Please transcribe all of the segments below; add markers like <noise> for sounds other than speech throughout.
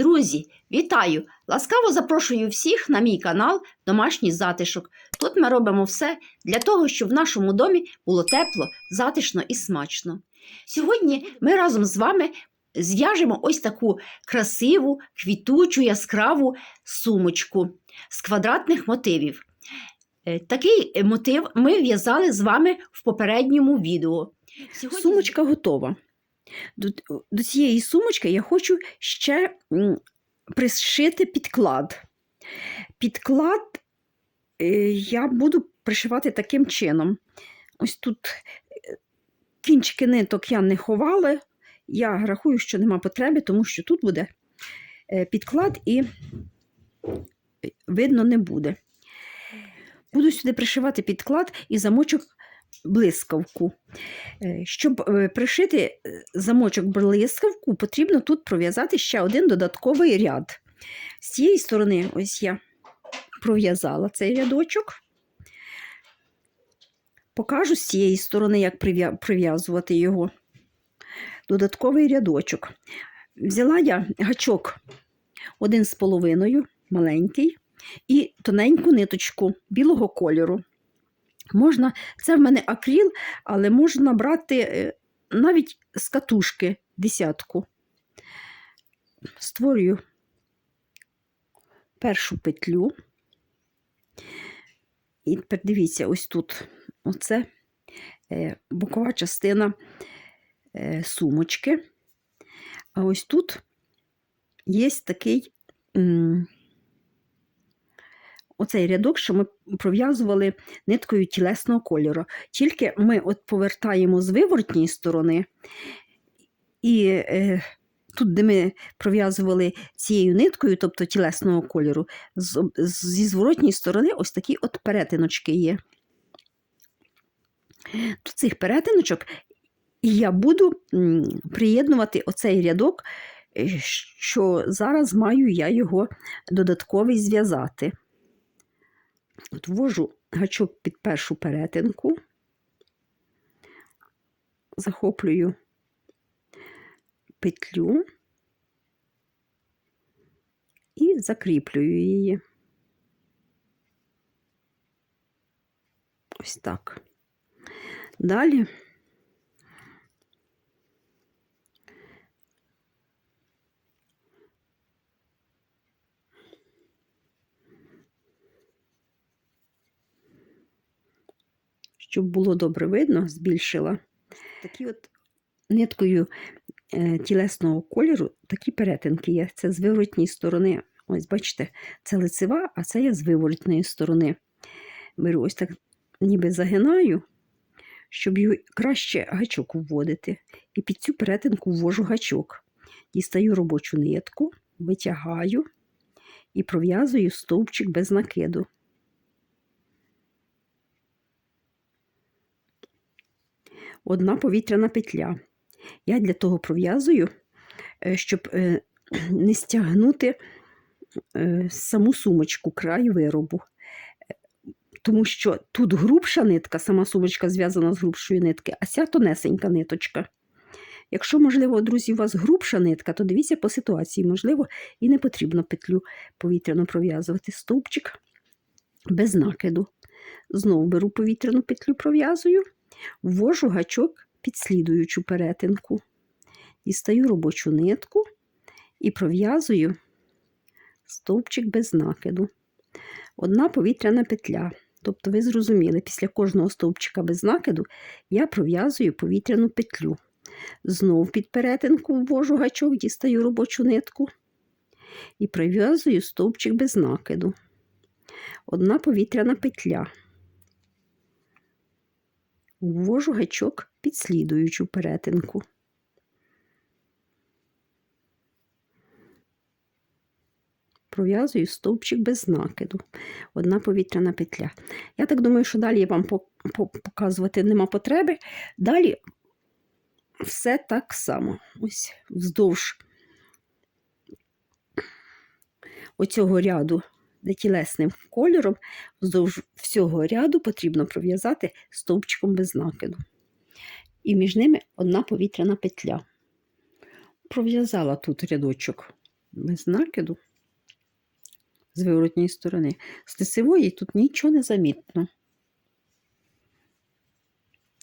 Друзі, вітаю! Ласкаво запрошую всіх на мій канал Домашній затишок. Тут ми робимо все для того, щоб в нашому домі було тепло, затишно і смачно. Сьогодні ми разом з вами зв'яжемо ось таку красиву, квітучу, яскраву сумочку з квадратних мотивів. Е, Такий мотив ми в'язали з вами в попередньому відео. Сумочка готова. До, до цієї сумочки я хочу ще пришити підклад. Підклад е, я буду пришивати таким чином. Ось тут е, кінчики ниток я не ховала. Я рахую, що нема потреби, тому що тут буде е, підклад і видно не буде. Буду сюди пришивати підклад і замочок блискавку. Е, Щоб е, пришити е, замочок блискавку, потрібно тут пров'язати ще один додатковий ряд. З цієї сторони, ось я пров'язала цей рядочок. Покажу з цієї сторони, як прив'язувати його. Додатковий рядочок. Взяла я гачок один з половиною, маленький, і тоненьку ниточку білого кольору. Можна, це в мене акріл, але можна брати е, навіть з катушки десятку. Створюю першу петлю. І тепер дивіться, ось тут оце е, бокова частина е, сумочки. А ось тут є такий. Оцей рядок, що ми пров'язували ниткою тілесного кольору. Тільки ми от повертаємо з виворотньої сторони, і е, тут, де ми пров'язували цією ниткою, тобто тілесного кольору, з- зі зворотньої сторони ось такі от перетиночки є. До цих перетиночок я буду приєднувати оцей рядок, е, що зараз маю я його додатковий зв'язати. От ввожу гачок під першу перетинку, захоплюю петлю і закріплюю її. Ось так. Далі щоб було добре видно, збільшила. Такі от ниткою е, тілесного кольору такі перетинки є. Це з виворотньої сторони. Ось, бачите, це лицева, а це я з виворотної сторони. Беру ось так, ніби загинаю, щоб його краще гачок вводити. І під цю перетинку ввожу гачок. Дістаю робочу нитку, витягаю і пров'язую стовпчик без накиду. Одна повітряна петля. Я для того пров'язую, е, щоб е, <clears throat> не стягнути е, саму сумочку, край виробу. Тому що тут грубша нитка, сама сумочка зв'язана з грубшої нитки, а ця тонесенька ниточка. Якщо, можливо, друзі, у вас грубша нитка, то дивіться по ситуації, можливо, і не потрібно петлю повітряно пров'язувати. Стовпчик без накиду. Знову беру повітряну петлю, пров'язую. Ввожу гачок під слідуючу перетинку. Дістаю робочу нитку і пров'язую стовпчик без накиду. Одна повітряна петля. Тобто, ви зрозуміли, після кожного стовпчика без накиду я пров'язую повітряну петлю. Знов під перетинку ввожу гачок, дістаю робочу нитку і пров'язую стовпчик без накиду. Одна повітряна петля ввожу гачок під слідуючу перетинку. Пров'язую стовпчик без накиду. Одна повітряна петля. Я так думаю, що далі я вам по- по- показувати нема потреби. Далі все так само. Ось вздовж оцього ряду де тілесним кольором, вздовж всього ряду потрібно пров'язати стовпчиком без накиду. І між ними одна повітряна петля. Пров'язала тут рядочок без накиду з виворотньої сторони. З лицевої тут нічого не замітно.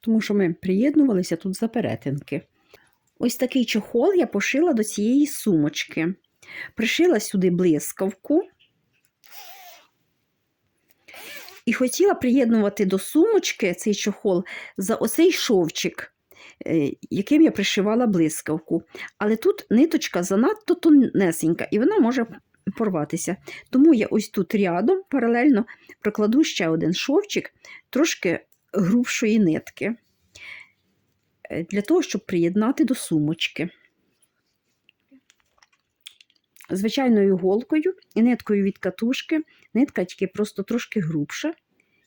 Тому що ми приєднувалися тут за перетинки. Ось такий чохол я пошила до цієї сумочки. Пришила сюди блискавку. І хотіла приєднувати до сумочки цей чохол за оцей шовчик, е, яким я пришивала блискавку. Але тут ниточка занадто тонесенька, і вона може порватися. Тому я ось тут рядом паралельно прокладу ще один шовчик, трошки грубшої нитки, е, для того, щоб приєднати до сумочки. Звичайною голкою і ниткою від катушки, нитка тільки просто трошки грубша.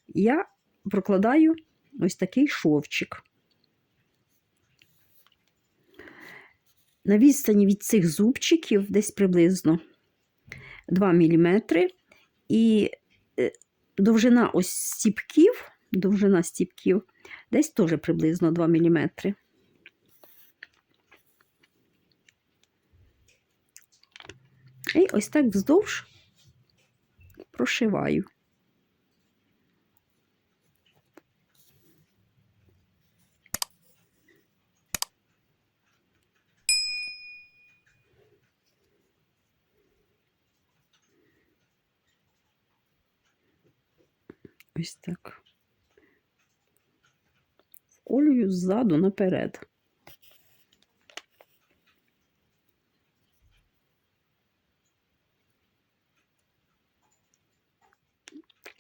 Я прокладаю ось такий шовчик. На відстані від цих зубчиків десь приблизно 2 мм. І е, довжина ось стіпків, довжина стіпків десь теж приблизно 2 мм. І ось так вздовж прошиваю. Ось так. Вколюю ззаду наперед.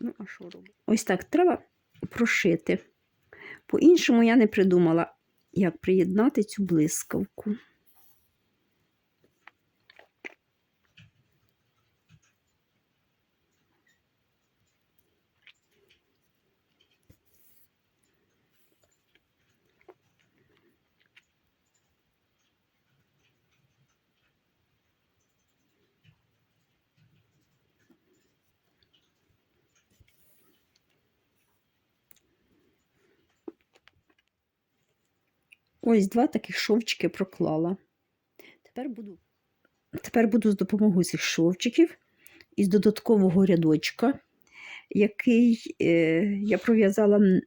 Ну, а що робити? Ось так треба прошити. По-іншому я не придумала, як приєднати цю блискавку. Ось два таких шовчики проклала. Тепер буду, тепер буду з допомогою цих шовчиків із додаткового рядочка, який е, я пров'язала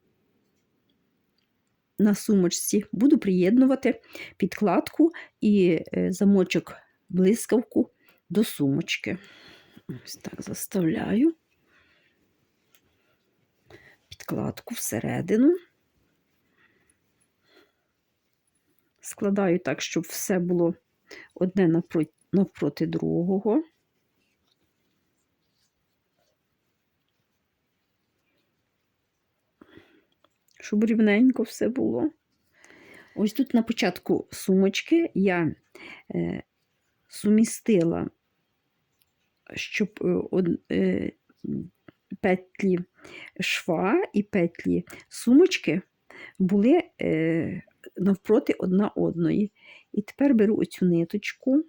на сумочці, буду приєднувати підкладку і е, замочок блискавку до сумочки. Ось так заставляю підкладку всередину. Складаю так, щоб все було одне навпроти, навпроти другого. Щоб рівненько все було. Ось тут на початку сумочки я е, сумістила, щоб е, е, петлі шва і петлі сумочки були е, навпроти одна одної. І тепер беру оцю ниточку,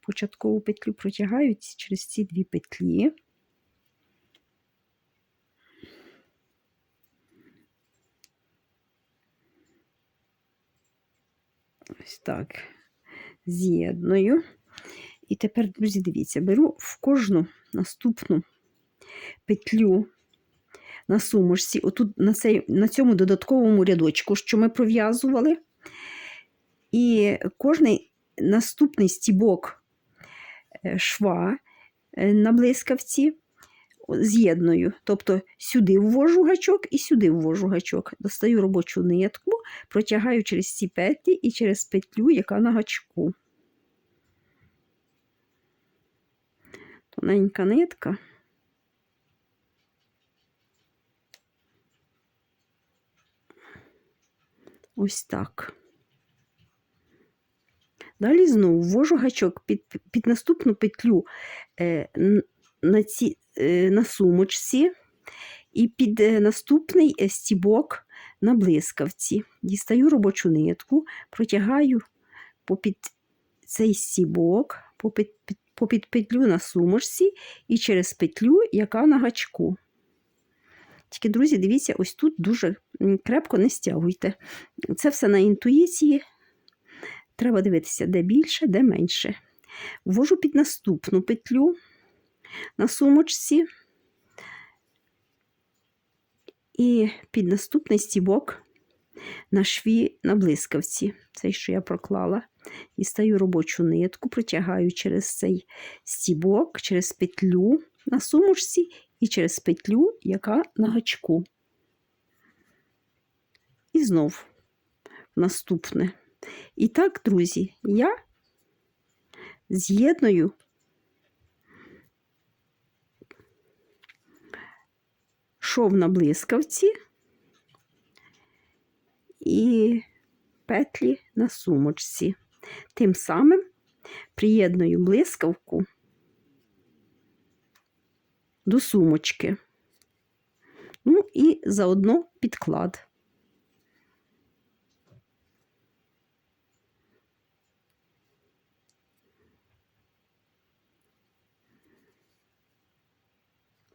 початкову петлю протягаю через ці дві петлі. Ось так. З'єдную. І тепер, друзі, дивіться, беру в кожну наступну петлю на сумочці, отут на, цей, на цьому додатковому рядочку, що ми пров'язували. І кожний наступний стібок е, шва е, на блискавці з'єдную. Тобто сюди ввожу гачок і сюди ввожу гачок. Достаю робочу нитку, протягаю через ці петлі і через петлю, яка на гачку. Тоненька нитка. Ось так. Далі знову ввожу гачок під, під наступну петлю е, на, ці, е, на сумочці і під е, наступний е, стібок на блискавці. Дістаю робочу нитку, протягаю попід цей стібок, попід, попід петлю на сумочці і через петлю, яка на гачку. Тільки, друзі, дивіться, ось тут дуже крепко не стягуйте. Це все на інтуїції. Треба дивитися, де більше, де менше. ввожу під наступну петлю на сумочці і під наступний стібок на шві на блискавці, цей, що я проклала, дістаю робочу нитку, протягаю через цей стібок, через петлю на сумочці і через петлю, яка на гачку. І знов наступне. І так, друзі, я з'єдную шов на блискавці і петлі на сумочці. Тим самим приєдную блискавку до сумочки. Ну і заодно підклад.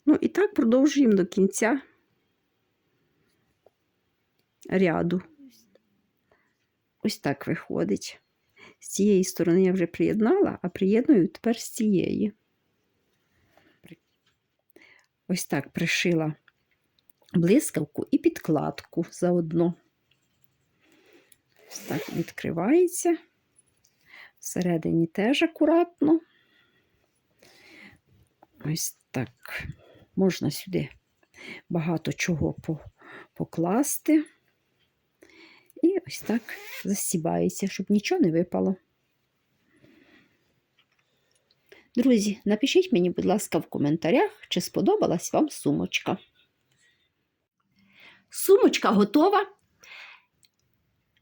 Ну і так продовжуємо до кінця ряду. Ось так виходить. З цієї сторони я вже приєднала, а приєдную тепер з цієї. Ось так пришила блискавку і підкладку заодно. Ось так відкривається. Всередині теж акуратно. Ось так. Можна сюди багато чого покласти. І ось так застібається, щоб нічого не випало. Друзі, напишіть мені, будь ласка, в коментарях, чи сподобалась вам сумочка. Сумочка готова.